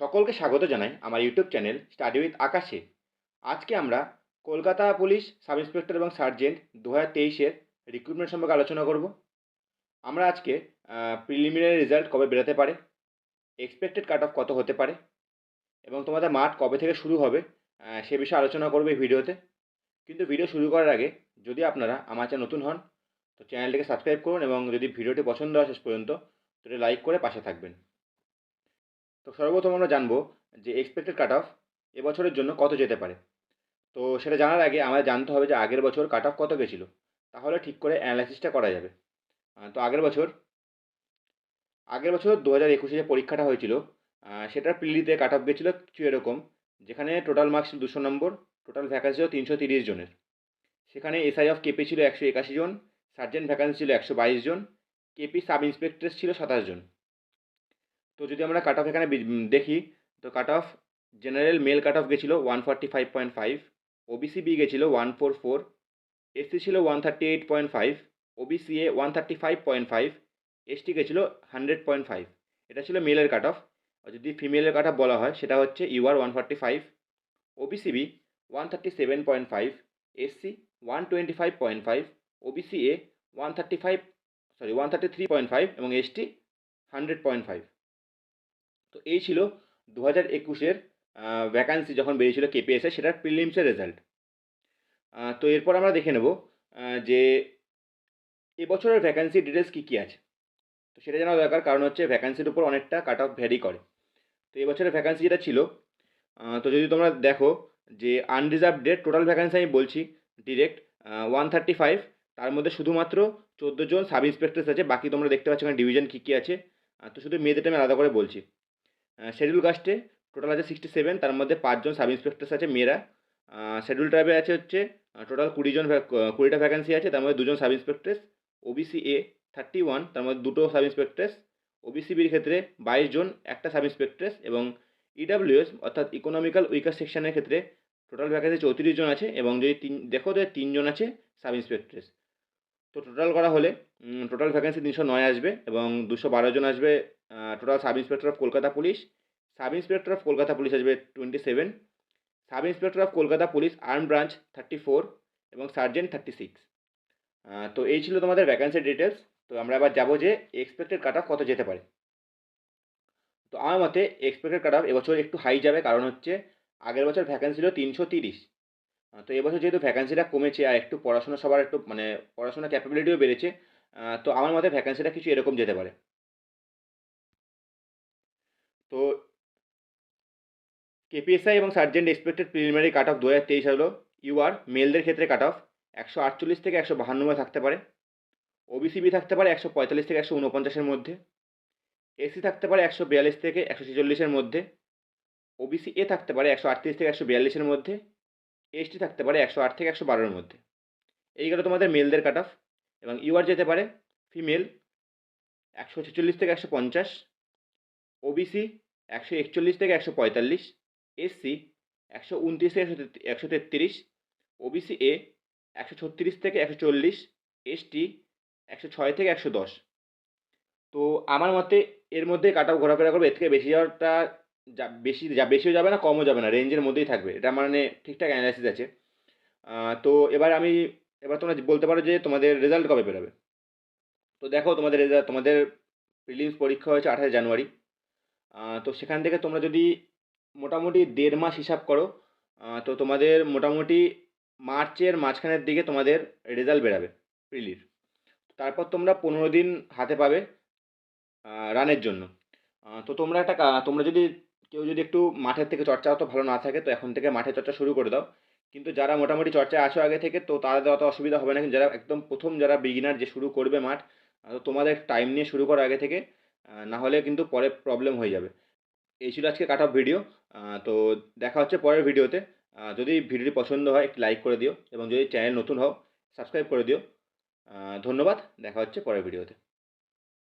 সকলকে স্বাগত জানাই আমার ইউটিউব চ্যানেল স্টাডি উইথ আকাশে। আজকে আমরা কলকাতা পুলিশ, সাব ইন্সপেক্টর এবং সার্জেন্ট দু হাজার তেইশের রিক্রুটমেন্ট সম্পর্কে আলোচনা করব। আমরা আজকে প্রিলিমিনারি রেজাল্ট কবে বেরোতে পারে এক্সপেক্টেড কাট অফ কত হতে পারে, এবং তোমাদের মাঠ কবে থেকে শুরু হবে সে বিষয়ে আলোচনা করবে এই ভিডিওতে। কিন্তু ভিডিও শুরু করার আগে, যদি আপনারা আমার চ্যানেল নতুন হন, তো চ্যানেলটিকে সাবস্ক্রাইব করুন এবং যদি ভিডিওটি পছন্দ হয় শেষ পর্যন্ত তো লাইক করে পাশে থাকবেন। তো সর্বপ্রথম আমরা জানব যে এক্সপেক্টেড কাট অফ এবছরের জন্য কত যেতে পারে। তো সেটা জানার আগে আমাদের জানতে হবে যে আগের বছর কাট অফ কত গেছিল। তাহলে ঠিক করে অ্যানালাইসিসটা করা যাবে। তো আগের বছর আগের বছর দু হাজার একুশে যে পরীক্ষাটা হয়েছিল সেটার প্রিলিতে কাট অফ গেছিল কিছু এরকম, যেখানে টোটাল মার্কস ছিল দুশো নম্বর টোটাল ভ্যাকান্সি ছিল তিনশো তিরিশ জনের। সেখানে এসআই অফ কেপি ছিল একশো একাশি জন সার্জেন্ট ভ্যাকান্সি ছিল একশো বাইশ জন কেপি সাব ইন্সপেক্টর ছিল সাতাশ জন। তো যদি আমরা কাট অফ এখানে দেখি, তো cut off general male cut off গেছিল one forty five point five OBC B গেছিল ওয়ান ফোর ফোর এসসি ছিল one thirty eight point five OBC A one thirty five point five ST গেছিল hundred point five এটা ছিল মেলের cut off আর যদি ফিমেলের cut off বলা হয়, সেটা হচ্ছে UR one forty five OBC B one thirty seven point five SC one twenty five point five OBC A one thirty five sorry one thirty three point five এবং ST hundred point five তো এই ছিল দু হাজার একুশের vacancy যখন বেরিয়েছিল কেপিএসে সেটার প্রিলিমসের রেজাল্ট তো এরপর আমরা দেখে নেব যে এবছরের ভ্যাকান্সি ডিটেলস কী কী আছে। তো সেটা জানা দরকার, কারণ হচ্ছে ভ্যাকান্সির উপর অনেকটা কাট অফ ভ্যারি করে। তো এবছরের ভ্যাকান্সি যেটা ছিল তো যদি তোমরা দেখো যে আনরিজার্ভ ডেট টোটাল ভ্যাকান্সি আমি বলছি ডিরেক্ট ওয়ান থার্টি ফাইভ তার মধ্যে শুধুমাত্র চোদ্দ জন সাব ইন্সপেক্টরস আছে, বাকি তোমরা দেখতে পাচ্ছ এখানে ডিভিশন কী কী আছে। তো শুধু মেয়েদেরটা আমি আলাদা করে বলছি। শিডিউল কাস্টে টোটাল আছে সিক্সটি সেভেন তার মধ্যে পাঁচজন সাব ইন্সপেক্টরস আছে, মেয়েরা। শিডিউল ট্রাইবে আছে হচ্ছে টোটাল কুড়িজন কুড়িটা ভ্যাকান্সি আছে, তার মধ্যে দুজন সাব ইন্সপেক্টরস ওবিসি এ থার্টি ওয়ান তার মধ্যে দুটো সাব ইন্সপেক্টরস ওবিসি বির ক্ষেত্রে বাইশ জন, একটা সাব ইন্সপেক্টরস এবং ইডাব্লিউএস অর্থাৎ ইকোনমিক্যাল উইকার সেকশনের ক্ষেত্রে টোটাল ভ্যাকান্সি চৌত্রিশ জন আছে এবং যদি তিন, দেখো তো তিনজন আছে সাব ইন্সপেক্টরস তো টোটাল করা হলে টোটাল ভ্যাকেন্সি তিনশো নয় আসবে এবং দুশো বারো জন আসবে total sub inspector of Kolkata police sub inspector of Kolkata police আসবে twenty seven sub inspector of Kolkata police arm branch thirty four এবং সার্জেন্ট থার্টি সিক্স তো এই ছিল তোমাদের ভ্যাকান্সি ডিটেলস তো আমরা এবার যাব যে এক্সপেক্টেড কাট অফ কত যেতে পারে। তো আমার মতে এক্সপেক্টেড কাট অফ এবছর একটু হাই যাবে, কারণ হচ্ছে আগের বছর ভ্যাকান্সি ছিল তিনশো তিরিশ। তো এবছর যেহেতু ভ্যাকান্সিটা কমেছে আর একটু পড়াশোনা সবার একটু মানে পড়াশোনার ক্যাপাবিলিটিও বেড়েছে তো আমার মতে ভ্যাকান্সিটা কিছু এরকম যেতে পারে। তো কেপিএসআই এবং sergeant expected preliminary cut off দু হাজার তেইশ হলো ইউআর মেলদের ক্ষেত্রে কাট অফ একশো আটচল্লিশ থেকে একশো বাহান্নমে থাকতে পারে ওবিসিবি থাকতে পারে একশো পঁয়তাল্লিশ থেকে একশো উনপঞ্চাশের মধ্যে এসি থাকতে পারে একশো বিয়াল্লিশ থেকে একশো ছেচল্লিশের মধ্যে ওবিসি এ থাকতে পারে একশো আটত্রিশ থেকে একশো বিয়াল্লিশের মধ্যে এসটি থাকতে পারে একশো আট থেকে একশো বারোর মধ্যে। এই গেল তোমাদের মেলদের কাট অফ এবং ইউআর যেতে পারে ফিমেল একশো ছেচল্লিশ থেকে একশো পঞ্চাশ ওবিসি একশো একচল্লিশ থেকে একশো পঁয়তাল্লিশ এসসি একশো উনত্রিশ থেকে একশো তেত্রি- একশো তেত্রিশ ওবিসি এ একশো ছত্রিশ থেকে একশো চল্লিশ এসটি একশো ছয় থেকে একশো দশ। তো আমার মতে এর মধ্যে কাট অফ ঘোরাফেরা করবে, এর থেকে বেশি যাওয়াটা যা বেশি, যা বেশিও যাবে না, কমও যাবে না রেঞ্জের মধ্যেই থাকবে। এটা মানে ঠিকঠাক অ্যানালাইসিস আছে। তো এবার আমি, এবার তোমরা বলতে পারো যে তোমাদের রেজাল্ট কবে বেরোবে? তো দেখো, তোমাদের রেজাল্ট তোমাদের প্রিলিমস পরীক্ষা হয়েছে আঠাশে জানুয়ারি। তো সেখান থেকে তোমরা যদি মোটামুটি দেড় মাস হিসাব করো তো তোমাদের মোটামুটি মার্চের মাঝখানের দিকে তোমাদের রেজাল্ট বেরাবে প্রিলির তারপর তোমরা পনেরো দিন হাতে পাবে রানের জন্য। তো তোমরা একটা তোমরা যদি কেউ যদি একটু মাঠের থেকে চর্চা অত ভালো না থাকে, তো এখন থেকে মাঠে চর্চা শুরু করে দাও। কিন্তু যারা মোটামুটি চর্চায় আসো আগে থেকে, তো তাদের অত অসুবিধা হবে না। কিন্তু যারা একদম প্রথম যারা বিগিনার যে শুরু করবে মাঠ তো তোমাদের টাইম নিয়ে শুরু করো আগে থেকে না হলে কিন্তু পরে প্রবলেম হয়ে যাবে। এই ছিল আজকে কাট অফ ভিডিও তো দেখা হচ্ছে পরের ভিডিওতে যদি ভিডিওটি পছন্দ হয়, একটি লাইক করে দিও এবং যদি চ্যানেল নতুন হও সাবস্ক্রাইব করে দিও। ধন্যবাদ, দেখা হচ্ছে পরের ভিডিওতে